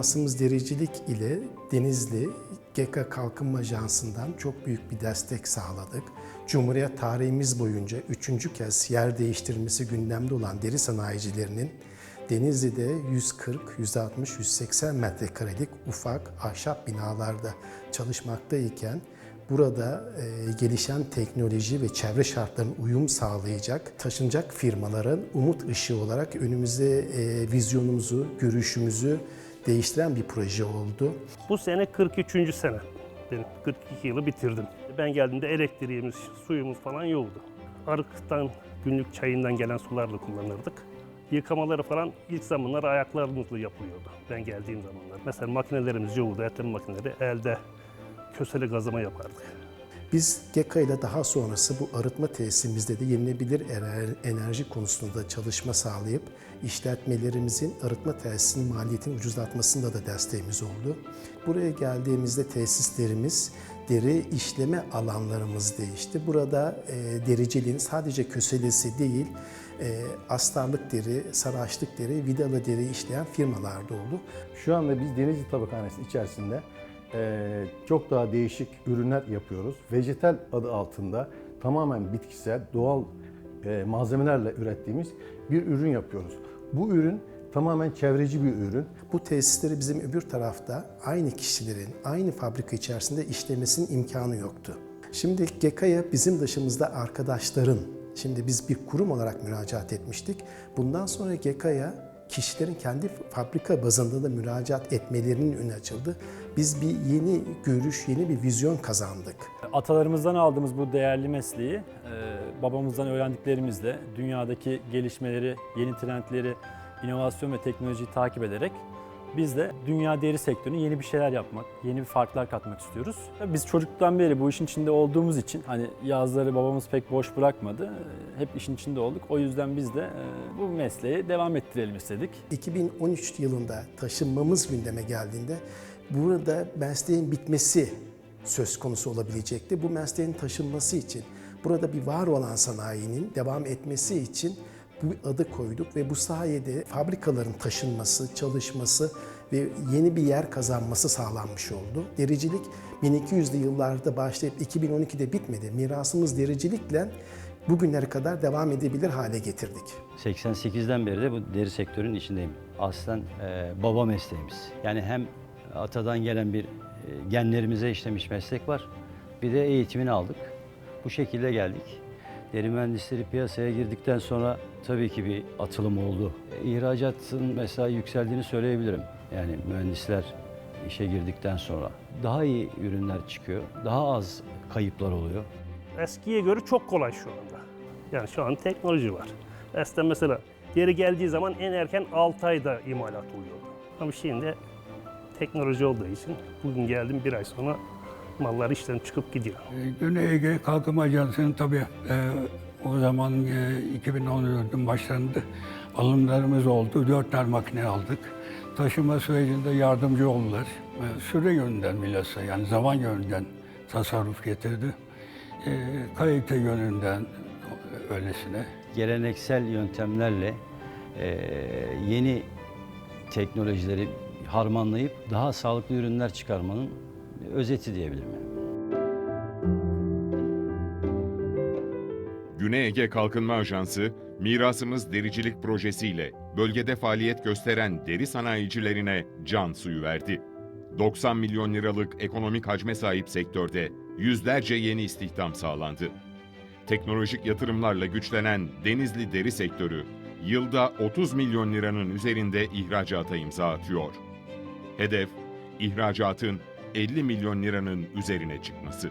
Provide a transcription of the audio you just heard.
Mirasımız Dericilik ile Denizli GEKA Kalkınma Ajansı'ndan çok büyük bir destek sağladık. Cumhuriyet tarihimiz boyunca üçüncü kez yer değiştirmesi gündemde olan deri sanayicilerinin Denizli'de 140, 160, 180 metrekarelik ufak ahşap binalarda çalışmaktayken burada e, gelişen teknoloji ve çevre şartlarına uyum sağlayacak taşınacak firmaların umut ışığı olarak önümüzde e, vizyonumuzu, görüşümüzü değiştiren bir proje oldu. Bu sene 43. sene. Benim 42 yılı bitirdim. Ben geldiğimde elektriğimiz, suyumuz falan yoktu. Arıktan, günlük çayından gelen sularla kullanırdık. Yıkamaları falan ilk zamanlar ayaklarımızla yapılıyordu ben geldiğim zamanlar. Mesela makinelerimiz yoktu, etlem makineleri elde kösele gazlama yapardık. Biz GEKA ile daha sonrası bu arıtma tesisimizde de yenilebilir ener- enerji konusunda çalışma sağlayıp işletmelerimizin arıtma tesisinin maliyetini ucuzlatmasında da desteğimiz oldu. Buraya geldiğimizde tesislerimiz deri işleme alanlarımız değişti. Burada e, dericiliğin sadece köselesi değil, e, astarlık deri, saraçlık deri, vidalı deri işleyen firmalar da oldu. Şu anda biz Denizli Tabakhanesi içerisinde eee, çok daha değişik ürünler yapıyoruz. Vejetal adı altında tamamen bitkisel, doğal eee, malzemelerle ürettiğimiz bir ürün yapıyoruz. Bu ürün tamamen çevreci bir ürün. Bu tesisleri bizim öbür tarafta aynı kişilerin aynı fabrika içerisinde işlemesinin imkanı yoktu. Şimdi GEKA'ya bizim dışımızda arkadaşların, şimdi biz bir kurum olarak müracaat etmiştik. Bundan sonra GEKA'ya kişilerin kendi fabrika bazında da müracaat etmelerinin önü açıldı. Biz bir yeni görüş, yeni bir vizyon kazandık. Atalarımızdan aldığımız bu değerli mesleği e, babamızdan öğrendiklerimizle dünyadaki gelişmeleri, yeni trendleri, inovasyon ve teknolojiyi takip ederek biz de dünya deri sektörüne yeni bir şeyler yapmak, yeni bir farklar katmak istiyoruz. Biz çocuktan beri bu işin içinde olduğumuz için hani yazları babamız pek boş bırakmadı. E, Hep işin içinde olduk. O yüzden biz de e, bu mesleği devam ettirelim istedik. 2013 yılında taşınmamız gündeme geldiğinde burada mesleğin bitmesi söz konusu olabilecekti. Bu mesleğin taşınması için, burada bir var olan sanayinin devam etmesi için bu adı koyduk ve bu sayede fabrikaların taşınması, çalışması ve yeni bir yer kazanması sağlanmış oldu. Dericilik 1200'lü yıllarda başlayıp 2012'de bitmedi. Mirasımız dericilikle bugünlere kadar devam edebilir hale getirdik. 88'den beri de bu deri sektörün içindeyim. Aslen e, baba mesleğimiz. Yani hem atadan gelen bir e, genlerimize işlemiş meslek var. Bir de eğitimini aldık. Bu şekilde geldik. Deri mühendisleri piyasaya girdikten sonra tabii ki bir atılım oldu. İhracatın mesela yükseldiğini söyleyebilirim. Yani mühendisler işe girdikten sonra daha iyi ürünler çıkıyor. Daha az kayıplar oluyor. Eskiye göre çok kolay şu anda. Yani şu an teknoloji var. Eskiden mesela geri geldiği zaman en erken 6 ayda imalat oluyordu. Ama şimdi teknoloji olduğu için bugün geldim bir ay sonra mallar işten çıkıp gidiyor. E, Güney Ege Kalkınma Ajansı'nın tabii e, o zaman e, 2014'ün başlarında alımlarımız oldu. Dört tane makine aldık. Taşıma sürecinde yardımcı oldular. E, süre yönünden bilhassa yani zaman yönünden tasarruf getirdi. E, kalite yönünden öylesine. geleneksel yöntemlerle eee, yeni teknolojileri harmanlayıp daha sağlıklı ürünler çıkarmanın özeti diyebilirim. Güney Ege Kalkınma Ajansı, Mirasımız Dericilik projesiyle bölgede faaliyet gösteren deri sanayicilerine can suyu verdi. 90 milyon liralık ekonomik hacme sahip sektörde yüzlerce yeni istihdam sağlandı. Teknolojik yatırımlarla güçlenen Denizli deri sektörü, yılda 30 milyon liranın üzerinde ihracata imza atıyor. Hedef, ihracatın 50 milyon liranın üzerine çıkması.